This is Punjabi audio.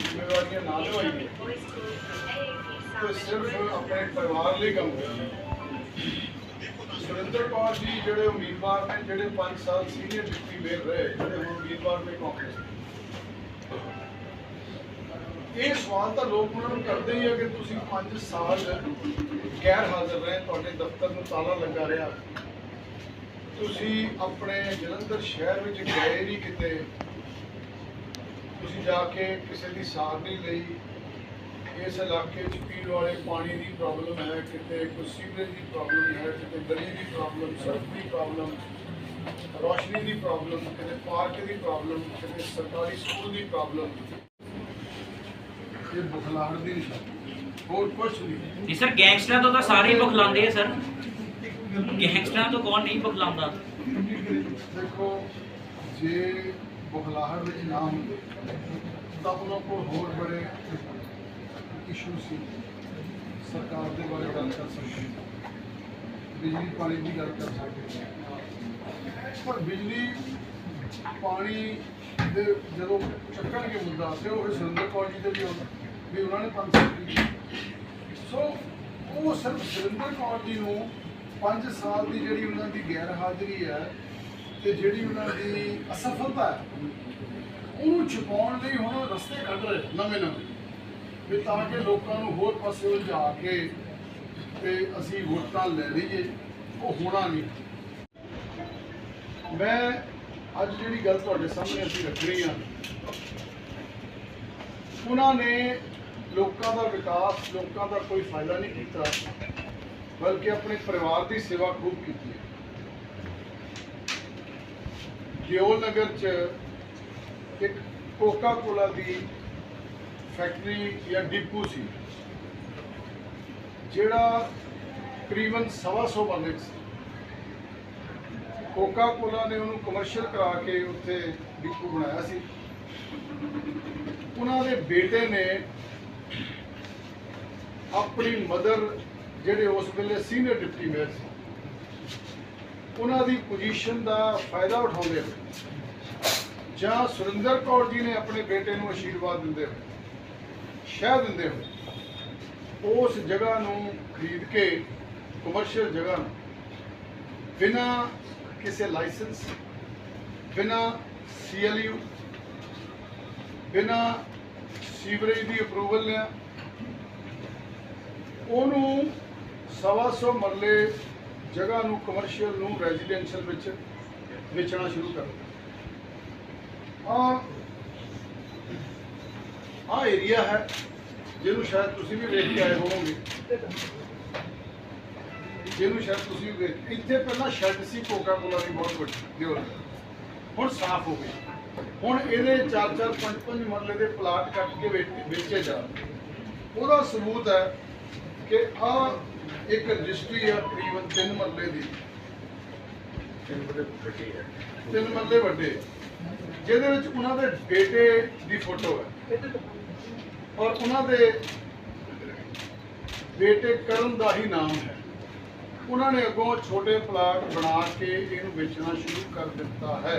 ਜ਼ਿੰਮੇਵਾਰੀਆਂ ਨਾ ਨਿਭਾਈਏ ਤੇ ਸਿਰਫ ਆਪਣੇ ਪਰਿਵਾਰ ਲਈ ਕੰਮ ਕਰੀਏ ਸੁਰਿੰਦਰ ਕੌਰ ਜੀ ਜਿਹੜੇ ਉਮੀਦਵਾਰ ਨੇ, ਜਿਹੜੇ 5 ਸਾਲ ਸੀਨੀਅਰ ਡਿਪਟੀ ਮੇਅਰ ਰਹੇ, ਜਿਹੜੇ ਹੁਣ ਉਮੀਦਵਾਰ ਨੇ ਕਾਂਗਰਸ ਇਹ ਸਵਾਲ ਤਾਂ ਲੋਕ ਉਹਨਾਂ ਨੂੰ ਕਰਦੇ ਹੀ ਆ ਕਿ ਤੁਸੀਂ 5 ਸਾਲ ਗੈਰ ਹਾਜ਼ਰ ਰਹੇ, ਤੁਹਾਡੇ ਦਫ਼ਤਰ ਨੂੰ ਤਾਲਾ ਲੱਗਾ ਰਿਹਾ। ਤੁਸੀਂ ਆਪਣੇ ਜਲੰਧਰ ਸ਼ਹਿਰ ਵਿੱਚ ਗਏ ਨਹੀਂ ਕਿਤੇ। ਤੁਸੀਂ ਜਾ ਕੇ ਕਿਸੇ ਦੀ ਸਾਰ ਨਹੀਂ ਲਈ ਇਸ ਇਲਾਕੇ 'ਚ ਪੀਣ ਵਾਲੇ ਪਾਣੀ ਦੀ ਪ੍ਰੋਬਲਮ ਹੈ ਕਿਤੇ ਕੋਈ ਸੀਵਰੇਜ ਦੀ ਪ੍ਰੋਬਲਮ ਹੈ ਕਿਤੇ ਗਲੀ ਦੀ ਪ੍ਰੋਬਲਮ ਸੜਕ ਦੀ ਪ੍ਰੋਬਲਮ ਰੋਸ਼ਨੀ ਦੀ ਪ੍ਰੋਬਲਮ ਕਿਤੇ ਪਾਰਕ ਦੀ ਪ੍ਰੋਬਲਮ ਕਿਤੇ ਸਰਕਾਰੀ ਸਕੂਲ ਦੀ ਪ੍ਰੋਬਲਮ ਇਹ ਬੁਖਲਾਹਟ ਦੀ ਨਿਸ਼ਾਨੀ ਹੋਰ ਕੁਝ ਨਹੀਂ। ਜੀ ਸਰ ਗੈਂਗਸਟਰਾਂ ਤੋਂ ਤਾਂ ਸਾਰੇ ਬਖਲਾਉਂਦੇ ਆ ਸਰ। ਗੈਂਗਸਟਰਾਂ ਤੋਂ ਕੌਣ ਨਹੀਂ ਬਖਲਾਉਂਦਾ? ਦੇਖੋ ਜੇ ਬੁਖਲਾਹਟ ਵਿੱਚ ਨਾ ਹੁੰਦੇ। ਤਾਂ ਉਹਨਾਂ ਕੋਲ ਹੋਰ ਬੜੇ ਇਸ਼ੂ ਸੀ। ਸਰਕਾਰ ਦੇ ਬਾਰੇ ਗੱਲ ਕਰ ਸਕਦੇ ਬਿਜਲੀ, ਪਾਣੀ ਦੀ ਗੱਲ ਕਰ ਸਕਦੇ ਪਰ ਬਿਜਲੀ, ਪਾਣੀ ਦੇ ਜਦੋਂ ਚੱਕਣਗੇ ਮੁੱਦਾ, ਤੇ ਉਹ ਸੁਰਿੰਦਰ ਕੌਰ ਜੀ ਦੇ ਵੀ ਆਉਂਦਾ, ਵੀ ਉਹਨਾਂ ਨੇ ਪੰਜ ਸਾਲ ਸੋ ਉਹ ਸਿਰਫ ਸੁਰਿੰਦਰ ਕੌਰ ਜੀ ਨੂੰ 5 ਸਾਲ ਦੀ ਜਿਹੜੀ ਉਹਨਾਂ ਦੀ ਗੈਰ ਹਾਜ਼ਰੀ ਹੈ ਤੇ ਜਿਹੜੀ ਉਹਨਾਂ ਦੀ ਅਸਫਲਤਾ ਹੈ, ਉਹਨੂੰ ਛੁਪਾਉਣ ਲਈ ਹੁਣ ਰਸਤੇ ਕੱਢ ਰਹੇ ਨਵੇਂ ਨਵੇਂ। ਵੀ ਤਾਂ ਕਿ ਲੋਕਾਂ ਨੂੰ ਹੋਰ ਪਾਸੇ ਉਲਝਾ ਕੇ ਤੇ ਅਸੀਂ ਵੋਟਾਂ ਲੈ ਲਈਏ, ਉਹ ਹੋਣਾ ਨਹੀਂ। ਮੈਂ ਅੱਜ ਜਿਹੜੀ ਗੱਲ ਤੁਹਾਡੇ ਸਾਹਮਣੇ ਅਸੀਂ ਰੱਖਣੀ ਆ, ਉਹਨਾਂ ਨੇ ਲੋਕਾਂ ਦਾ ਵਿਕਾਸ, ਲੋਕਾਂ ਦਾ ਕੋਈ ਫਾਇਦਾ ਨਹੀਂ ਕੀਤਾ, ਬਲਕਿ ਆਪਣੇ ਪਰਿਵਾਰ ਦੀ ਸੇਵਾ ਖੂਬ ਕੀਤੀ ਹੈ। ਦਿਓਲ ਨਗਰ ਚ ਇੱਕ ਕੋਕਾ ਕੋਲਾ ਦੀ ਫੈਕਟਰੀ ਜਾਂ ਡਿਪੂ ਸੀ, ਜਿਹੜਾ ਤਕਰੀਬਨ ਸਵਾ ਸੌ ਬੰਦੇ ਸੀ। ਕੋਕਾ ਕੋਲਾ ਨੇ ਉਹਨੂੰ ਕਮਰਸ਼ੀਅਲ ਕਰਾ ਕੇ ਉੱਥੇ ਡਿਪੂ ਬਣਾਇਆ ਸੀ। ਉਹਨਾਂ ਦੇ ਬੇਟੇ ਨੇ ਆਪਣੀ ਮਦਰ ਜਿਹੜੇ ਉਸ ਵੇਲੇ ਸੀਨੀਅਰ ਡਿਪਟੀ ਮੇਅਰ ਸੀ। ਉਹਨਾਂ ਦੀ ਪੋਜੀਸ਼ਨ ਦਾ ਫਾਇਦਾ ਉਠਾਉਂਦੇ ਹੋਏ ਜਾਂ ਸੁਰਿੰਦਰ ਕੌਰ ਜੀ ਨੇ ਆਪਣੇ ਬੇਟੇ ਨੂੰ ਅਸ਼ੀਰਵਾਦ ਦਿੰਦੇ ਹੋਏ ਸ਼ਹਿ ਦਿੰਦੇ ਹੋਏ ਉਸ ਜਗ੍ਹਾ ਨੂੰ ਖਰੀਦ ਕੇ ਕਮਰਸ਼ੀਅਲ ਜਗ੍ਹਾ ਨੂੰ, ਬਿਨਾ ਕਿਸੇ ਲਾਇਸੈਂਸ ਬਿਨਾ ਸੀਐਲਯੂ ਬਿਨਾ ਸੀਵਰੇਜ ਦੀ ਅਪਰੂਵਲ ਲਿਆ, ਉਹਨੂੰ ਸਵਾ ਸੌ ਮਰਲੇ ਜਗ੍ਹਾ ਨੂੰ ਕਮਰਸ਼ੀਅਲ ਨੂੰ ਰੈਜ਼ੀਡੈਂਸ਼ੀਅਲ ਵਿੱਚ ਵੇਚਣਾ ਸ਼ੁਰੂ ਕਰ ਆ ਆ ਏਰੀਆ ਹੈ, ਜਿਹਨੂੰ ਸ਼ਾਇਦ ਤੁਸੀਂ ਵੀ ਵੇਖ ਕੇ ਆਏ ਹੋਵੋਗੇ। ਜਿਹਨੂੰ ਸ਼ਾਇਦ ਤੁਸੀਂ ਵੀ ਇੱਥੇ ਪਹਿਲਾਂ ਸ਼ੈੱਡ ਸੀ ਕੋਕਾ ਕੋਲਾ ਦੀ ਬਹੁਤ ਵੱਡੀ ਦਿਓਰ ਹੁਣ ਸਾਫ਼ ਹੋ ਗਈ। ਹੁਣ ਇਹਦੇ 4-4 5-5 ਮਰਲੇ ਦੇ ਪਲਾਟ ਕੱਟ ਕੇ ਵੇਚੇ ਜਾ ਉਹਦਾ ਸਬੂਤ ਹੈ ਕਿ ਆ ਇੱਕ ਰਜਿਸਟਰੀ ਆ ਤਕਰੀਬਨ 3 ਮਰਲੇ ਦੀ। ਤਿੰਨ ਮਰਲੇ ਵੱਡੇ। ਜਿਹਦੇ ਵਿੱਚ ਉਹਨਾਂ ਦੇ ਬੇਟੇ ਦੀ ਫੋਟੋ ਹੈ। ਔਰ ਉਹਨਾਂ ਦੇ ਬੇਟੇ ਕਰਨ ਦਾ ਹੀ ਨਾਮ ਹੈ। ਉਹਨਾਂ ਨੇ ਅੱਗੋਂ ਛੋਟੇ ਪਲਾਟ ਬਣਾ ਕੇ ਇਹਨੂੰ ਵੇਚਣਾ ਸ਼ੁਰੂ ਕਰ ਦਿੱਤਾ ਹੈ।